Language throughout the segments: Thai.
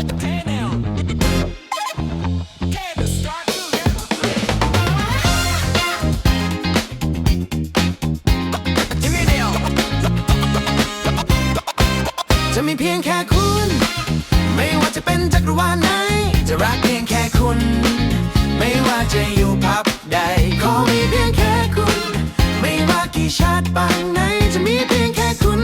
จะมีเพียงแค่คุณ ไม่ว่าจะเป็นจักรวาลไหน จะรักเพียงแค่คุณ ไม่ว่าจะอยู่พับใดขอมีเพียงแค่คุณ ไม่ว่ากี่ชาติปางไหน จะมีเพียงแค่คุณ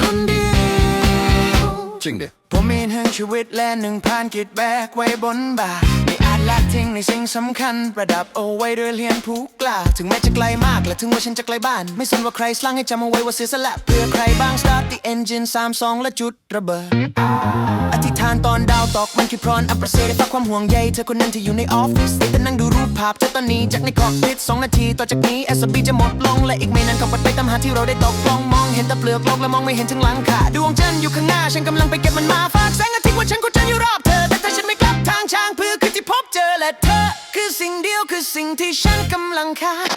คนเดียว จริงเดิผ มีทั้งชีวิตและหนึ่งพันกิดแบกไว้บนบ่าไม่อาจละทิ้งในสิ่งสำคัญ ประดับเอาไว้ด้วยเหรียญผู้กล้า ถึงแม้จะไกลมากและถึงว่าฉันจะไกลบ้าน ไม่สนว่าใครสร้างให้จำเอาไว้ว่าเสียสละเพื่อใครบ้าง start the engine สามสองและจุดระเบิดานตอนดาวตกมันคือพรอนอัปเสได้ฝากความห่วงใยเธอคนนั้นที่อยู่ในออฟฟิศแต่นั่งดูรูปภาพเธอตอนนี้จากในคอกพิษสองนาทีต่อจากนี้ SB จะหมดลงและอีกไม่นานก็ปัดไปตามหาที่เราได้ตกลงมองเห็นแต่เปลือกโลกและมองไม่เห็นถึงหลังคาดวงจันทร์อยู่ข้างหน้าฉันกำลังไปเก็บมันมาฝากแสงอาทิตย์ว่าฉันก็จะอยู่รอบเธอแต่ถ้าฉันไม่กลับทางช้างเพื่อคือที่พบเจอและเธอ คือสิ่งเดียวคือสิ่งที่ฉันกำลังขาด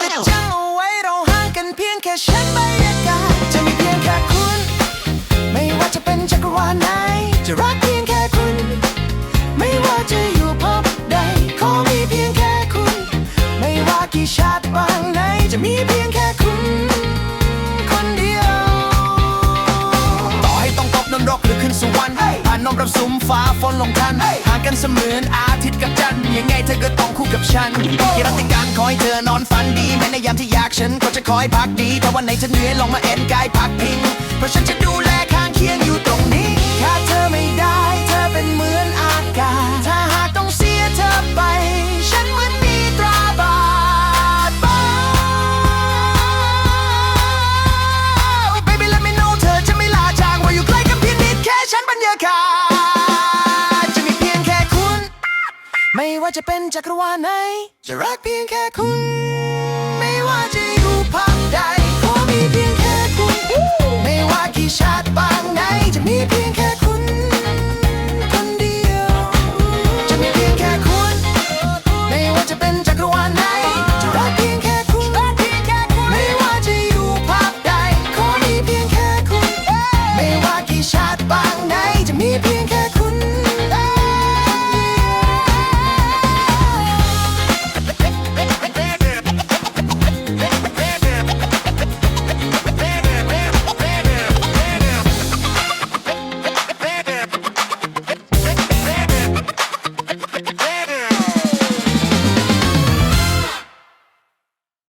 แต่จำเอาไว้เราห่างกันเพียงแค่ชั้น จะรักเพียงแค่คุณ ไม่ว่าจะอยู่พบใดขอมีเพียงแค่คุณ ไม่ว่ากี่ชาติปางไหนจะมีเพียงแค่คุณ คนเดียว ต่อให้ต้องตกนรกหรือขึ้นสวรรค์ผ่านนมรับสุมฟ้าฝนลงทันห่างกันเสมือนอาทิตย์กับจันทร์ยังไงเธอก็ต้องคู่กับฉันที่รักติการขอให้เธอนอนฝันดีแม้ในยามที่อยากฉันก็จะคอยพักดีถ้าวันไหนเธอเหนื่อยลองมาเอ็นกายพักพิงเพราะฉันจะดู ไม่ว่าจะเป็นจักรวาลไหน จะรักเพียงแค่คุณ